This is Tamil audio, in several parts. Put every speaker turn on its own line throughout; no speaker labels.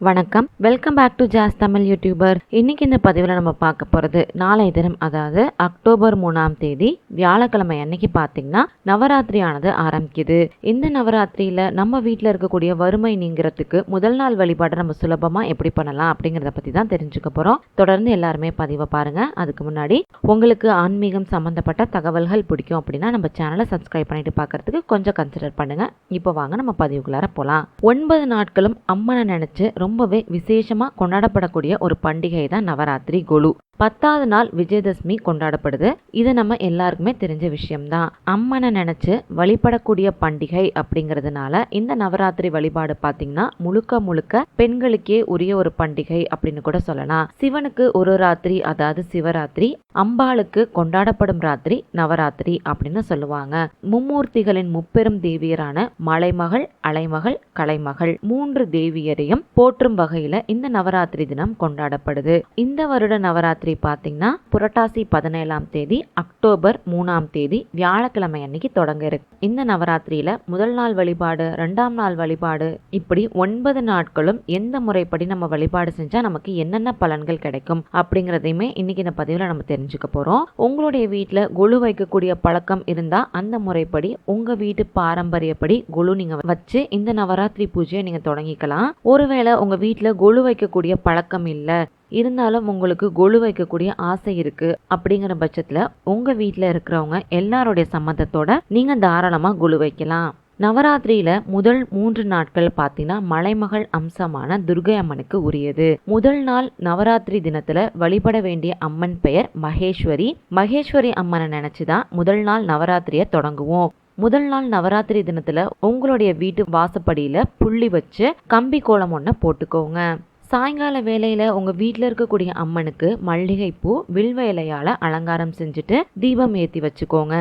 வணக்கம். வெல்கம் பேக் டு ஜாஸ் தமிழ் யூடியூபர் இன்னைக்கு இந்த பதிவில் நம்ம பார்க்க போகிறது நாளை தினம் அதாவது அக்டோபர் மூணாம் தேதி வியாழக்கிழமை அன்னைக்கு பார்த்தீங்கன்னா நவராத்திரியானது ஆரம்பிக்குது. இந்த நவராத்திரியில் நம்ம வீட்டில் இருக்கக்கூடிய வறுமை நீங்கிறதுக்கு முதல் நாள் வழிபாடை நம்ம சுலபமாக எப்படி பண்ணலாம் அப்படிங்கிறத பற்றி தான் தெரிஞ்சுக்க போகிறோம் தொடர்ந்து எல்லாருமே பதிவை பாருங்கள் அதுக்கு முன்னாடி உங்களுக்கு ஆன்மீகம் சம்மந்தப்பட்ட தகவல்கள் பிடிக்கும் அப்படின்னா நம்ம சேனலை சப்ஸ்கிரைப் பண்ணிட்டு பார்க்கறதுக்கு கொஞ்சம் கன்சிடர் பண்ணுங்கள் இப்போ வாங்க நம்ம பதிவுக்குள்ளார போகலாம் ஒன்பது நாட்களும் அம்மனை நினச்சி ரொம்ப ரொம்பவே விசேஷமாக கொண்டாடப்படக்கூடிய ஒரு பண்டிகை தான் நவராத்திரி கொலு. பத்தாவது நாள் விஜயதசமி கொண்டாடப்படுது. இது நம்ம எல்லாருக்குமே தெரிஞ்ச விஷயம்தான். அம்மனை நினைச்சு வழிபடக்கூடிய பண்டிகை அப்படிங்கிறதுனால இந்த நவராத்திரி வழிபாடு பார்த்தீங்கன்னா முழுக்க முழுக்க பெண்களுக்கே உரிய ஒரு பண்டிகை அப்படின்னு கூட சொல்லலாம். சிவனுக்கு ஒரு ராத்திரி அதாவது சிவராத்திரி அம்பாளுக்கு கொண்டாடப்படும் ராத்திரி நவராத்திரி அப்படின்னு சொல்லுவாங்க. மும்மூர்த்திகளின் முப்பெரும் தேவியரான மலைமகள் அலைமகள் கலைமகள் மூன்று தேவியரையும் போற்றும் வகையில இந்த நவராத்திரி தினம் கொண்டாடப்படுது. இந்த வருட நவராத்திரி தேதி பார்த்தீங்கன்னா புரட்டாசி பதினேழாம் தேதி அக்டோபர் மூணாம் தேதி வியாழக்கிழமை அன்னைக்கு தொடங்க இருக்கு. இந்த நவராத்திரியில முதல் நாள் வழிபாடு ரெண்டாம் நாள் வழிபாடு இப்படி ஒன்பது நாட்களும் எந்த முறைப்படி நம்ம வழிபாடு செஞ்சா நமக்கு என்னென்ன பலன்கள் கிடைக்கும் அப்படிங்கிறதையுமே இன்னைக்கு இந்த பதிவில் நம்ம தெரிஞ்சுக்க போறோம். உங்களுடைய வீட்டில் குழு வைக்கக்கூடிய பழக்கம் இருந்தா அந்த முறைப்படி உங்க வீட்டு பாரம்பரியப்படி குழு நீங்க வச்சு இந்த நவராத்திரி பூஜையை நீங்க தொடங்கிக்கலாம். ஒருவேளை உங்க வீட்டில் குழு வைக்கக்கூடிய பழக்கம் இல்லை இருந்தாலும் உங்களுக்கு கொலு வைக்கக்கூடிய ஆசை இருக்குது அப்படிங்கிற பட்சத்தில் உங்கள் வீட்டில் இருக்கிறவங்க எல்லாருடைய சம்மந்தத்தோட நீங்கள் தாராளமாக குழு வைக்கலாம். நவராத்திரியில முதல் மூன்று நாட்கள் பார்த்தீங்கன்னா மலைமகள் அம்சமான துர்கை அம்மனுக்கு உரியது. முதல் நாள் நவராத்திரி தினத்துல வழிபட வேண்டிய அம்மன் பெயர் மகேஸ்வரி. மகேஸ்வரி அம்மனை நினைச்சுதான் முதல் நாள் நவராத்திரியை தொடங்குவோம். முதல் நாள் நவராத்திரி தினத்துல உங்களுடைய வீட்டு வாசப்படியில புள்ளி வச்சு கம்பி கோலம் ஒன்று போட்டுக்கோங்க. சாயங்கால வேலையில் உங்கள் வீட்டில் இருக்கக்கூடிய அம்மனுக்கு மல்லிகைப்பூ வில்வ இலையால் அலங்காரம் செஞ்சுட்டு தீபம் ஏற்றி வச்சுக்கோங்க.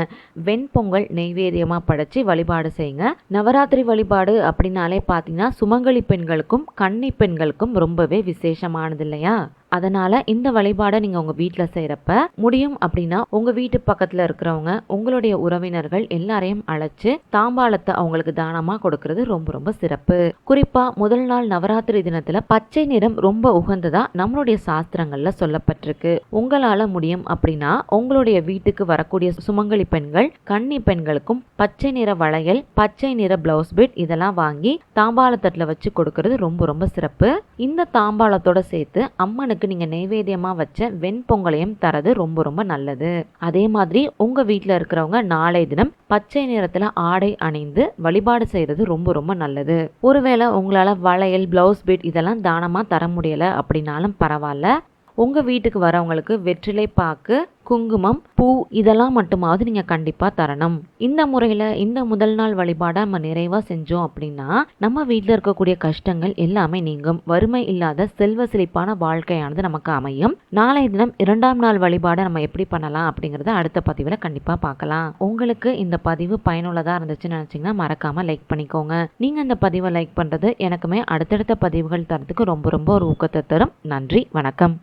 வெண்பொங்கல் நெய்வேதியமாக படைச்சி வழிபாடு செய்யுங்க. நவராத்திரி வழிபாடு அப்படின்னாலே பார்த்தீங்கன்னா சுமங்கலி பெண்களுக்கும் கன்னி பெண்களுக்கும் ரொம்பவே விசேஷமானது இல்லையா? அதனால் இந்த வழிபாடை நீங்கள் உங்கள் வீட்டில் செய்கிறப்ப முடியும் அப்படின்னா உங்கள் வீட்டு பக்கத்தில் இருக்கிறவங்க உங்களுடைய உறவினர்கள் எல்லாரையும் அழைச்சு தாம்பாளத்தை அவங்களுக்கு தானமாக கொடுக்கறது ரொம்ப ரொம்ப சிறப்பு. குறிப்பாக முதல் நாள் நவராத்திரி தினத்தில் பச்சை நிறம் ரொம்ப உகந்ததா நம்மளுடைய சாஸ்திரங்கள்ல சொல்லப்பட்டிருக்கு. உங்களால் முடியும் அப்படின்னா உங்களுடைய வீட்டுக்கு வரக்கூடிய சுமங்கலி பெண்கள் கன்னி பெண்களுக்கும் பச்சை நிற வளையல் பச்சை நிற பிளவுஸ் பிட் இதெல்லாம் வாங்கி தாம்பாளத்தட்டில் வச்சு கொடுக்கறது ரொம்ப ரொம்ப சிறப்பு. இந்த தாம்பாளத்தோட சேர்த்து அம்மனுக்கு அம்மனுக்கு நீங்கள் நைவேத்தியமாக வச்ச வெண்பொங்கலையும் தரது ரொம்ப ரொம்ப நல்லது. அதே மாதிரி உங்கள் வீட்டில் இருக்கிறவங்க நாளை தினம் பச்சை நிறத்தில் ஆடை அணிந்து வழிபாடு செய்கிறது ரொம்ப ரொம்ப நல்லது. ஒருவேளை உங்களால் வளையல் பிளவுஸ் பீட் இதெல்லாம் தானமாக தர முடியலை அப்படின்னாலும் பரவாயில்ல. உங்கள் வீட்டுக்கு வரவங்களுக்கு வெற்றிலை பாக்கு குங்குமம் பூ இதெல்லாம் மட்டுமாவது நீங்கள் கண்டிப்பாக தரணும். இந்த முறையில் இந்த முதல் நாள் வழிபாடை நம்ம நிறைவாக செஞ்சோம் அப்படின்னா நம்ம வீட்டில் இருக்கக்கூடிய கஷ்டங்கள் எல்லாமே நீங்கும். வறுமை இல்லாத செல்வ செழிப்பான வாழ்க்கையானது நமக்கு அமையும். நாளைய தினம் இரண்டாம் நாள் வழிபாடை நம்ம எப்படி பண்ணலாம் அப்படிங்கிறத அடுத்த பதிவில் கண்டிப்பாக பார்க்கலாம். உங்களுக்கு இந்த பதிவு பயனுள்ளதாக இருந்துச்சுன்னு நினச்சிங்கன்னா மறக்காமல் லைக் பண்ணிக்கோங்க. நீங்கள் இந்த பதிவை லைக் பண்ணுறது எனக்குமே அடுத்தடுத்த பதிவுகள் தரத்துக்கு ரொம்ப ரொம்ப ஒரு ஊக்கத்தை தரும். நன்றி வணக்கம்.